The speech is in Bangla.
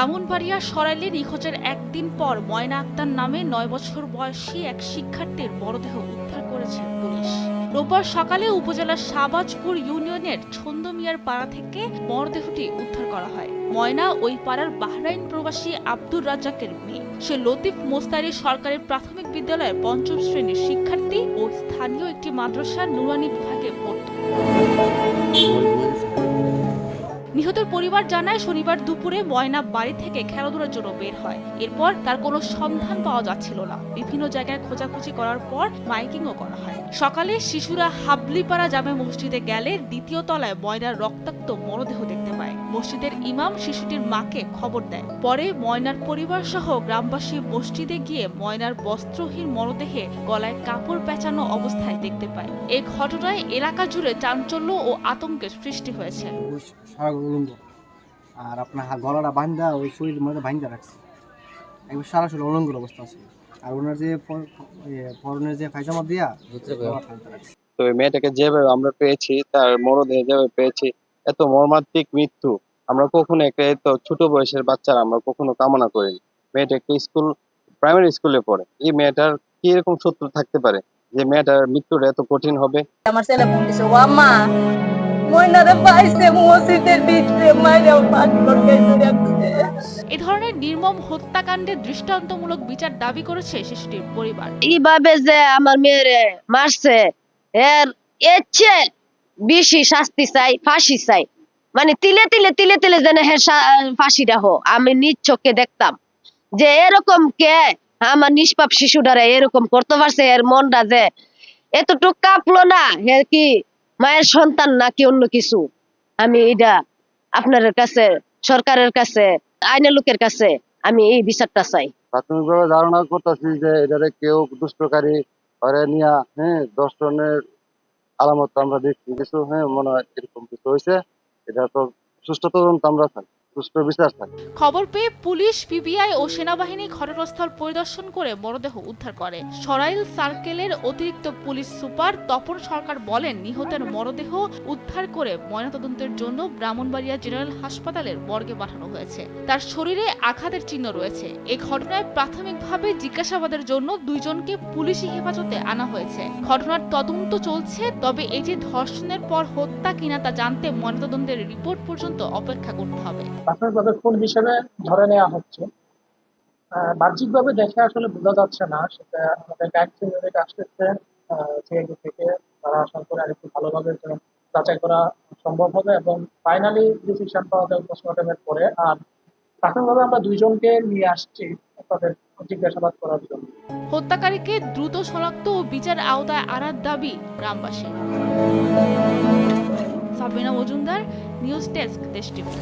ব্রাহ্মণবাড়িয়া সরাইলে নিখোঁজের একদিন পর ময়না আক্তার নামে নয় বছর বয়সী এক শিক্ষার্থীর মরদেহ উদ্ধার করেছে পুলিশ। রোববার সকালে উপজেলার শাহবাজপুর ইউনিয়নের ছন্দমিয়ার পাড়া থেকে মরদেহটি উদ্ধার করা হয়। ময়না ওই পাড়ার বাহরাইন প্রবাসী আব্দুর রাজ্জাকের মেয়ে। সে লতিফ মোস্তারি সরকারি প্রাথমিক বিদ্যালয়ের পঞ্চম শ্রেণির শিক্ষার্থী ও স্থানীয় একটি মাদ্রাসার নুরানি বিভাগে পড়ত। নিহতের পরিবার জানায় শনিবার দুপুরে ময়না বাড়ি থেকে খেলাধুলার জন্য বের হয়। এরপর তার কোনো সন্ধান পাওয়া যাচ্ছিল না। বিভিন্ন জায়গায় খোঁজাখুঁজি করার পর মাইকিংও করা হয়। সকালে শিশুরা হাবলিপাড়া জামে মসজিদে গেলে দ্বিতীয় তলায় ময়নার রক্তাক্ত মরদেহ দেখতে পায়। মসজিদের ইমাম শিশুটির মাকে খবর দেয়। পরে ময়নার পরিবার সহ গ্রামবাসী মসজিদে গিয়ে ময়নার বস্ত্রহীন মরদেহে গলায় কাপড় পেঁচানো অবস্থায় দেখতে পায়। এই ঘটনায় এলাকা জুড়ে চাঞ্চল্য ও আতঙ্কের সৃষ্টি হয়েছে। উলঙ্গ আর আপনার গলাটা বান্ধা ওই শরীরের মধ্যে বান্ধা রাখছে। একবার শরীর উলঙ্গের অবস্থা আছে। আর ওনার যে যে ফাইজামা দিয়া। তো ওই মেয়েটাকে যেভাবে আমরা পেয়েছি তার মরদেহ যেভাবে পেয়েছি এত মর্মান্তিক মৃত্যু আমরা কখনো একটা এত ছোট বয়সের বাচ্চারা আমরা কখনো কামনা করিনি। মেয়েটা একটা স্কুল প্রাইমারি স্কুলে পড়ে। এই মেয়েটার কি এরকম শত্রু থাকতে পারে যে মেয়েটার মৃত্যুটা এত কঠিন হবে? আমার ছেলে ফোন ও আম্মা ময়নারে পাইছে মসজিদের ভিতরে মাইরা পাঁচ লোকে রাখছে এ ধরনের নির্মম হত্যাকাণ্ডের দৃষ্টান্তমূলক বিচার দাবি করেছে শিশুটির পরিবার। এইভাবে যে আমার মেয়েরে মারছে এর এর চেয়ে বেশি শাস্তি চাই ফাঁসি চাই। মানে তিলে তিলে তিলে তিলে যেন সা- ফাঁসিটা হো আমি নিজ চোখে দেখতাম। যে এরকম কে আমার নিষ্পাপ শিশুটারে এরকম করতে পারছে এর মনটা যে এতটুক কাঁপলো না হে কি মায়ের সন্তান নাকি অন্য কিছু? আমি এটা আপনার কাছে, সরকারের কাছে, আইনের লোকের কাছে আমি এই বিচারটা চাই। প্রাথমিকভাবে ধারণা করতেছি যে এটারে কেউ দুষ্টকারী ঘরে নিয়ে হ্যাঁ জনের আলামত আমরা দেখছি কিছু হ্যাঁ মনে হয় এরকম কিছু হয়েছে। এটা তো সুষ্ঠু তদন্ত আমরা চাই। সুষ্ঠু বিচার চাই খবর পেয়ে পুলিশ, পিবিআই ও সেনাবাহিনী ঘটনাস্থল পরিদর্শন করে মরদেহ উদ্ধার করে। সরাইল সার্কেলের অতিরিক্ত পুলিশ সুপার তপন সরকার বলেন, নিহতের মরদেহ উদ্ধার করে ময়নাতদন্তের জন্য ব্রাহ্মণবাড়িয়া জেনারেল হাসপাতালের মর্গে পাঠানো হয়েছে। তার শরীরে আঘাতের চিহ্ন রয়েছে। এই ঘটনায় প্রাথমিকভাবে জিজ্ঞাসাবাদের জন্য দুইজনকে পুলিশি হেফাজতে আনা হয়েছে। ঘটনার তদন্ত চলছে, তবে এই যে ধর্ষণের পর হত্যা কিনা তা জানতে ময়নাতদন্তের রিপোর্ট পর্যন্ত অপেক্ষা করতে হবে। প্রাথমিকভাবে খুন হিসেবে ধরে নেওয়া হচ্ছে? বাহ্যিকভাবে দেখে আসলে বোঝা যাচ্ছে না, সেটা আমাদের গাইড থেকে আসতেছে সিআইডি থেকে তারা আশা করে আরেকটু ভালোভাবে যাচাই করা সম্ভব হবে এবং ফাইনালি ডিসিশন পাওয়া যাবে পোস্টমর্টমের পরে। আর প্রাথমিকভাবে আমরা দুইজনকে নিয়ে আসছি তাদের জিজ্ঞাসাবাদ করার জন্য। হত্যাকারীকে দ্রুত শনাক্ত ও বিচার আওতায় আনার দাবি গ্রামবাসী। Sabina Majumdar news desk Desh TV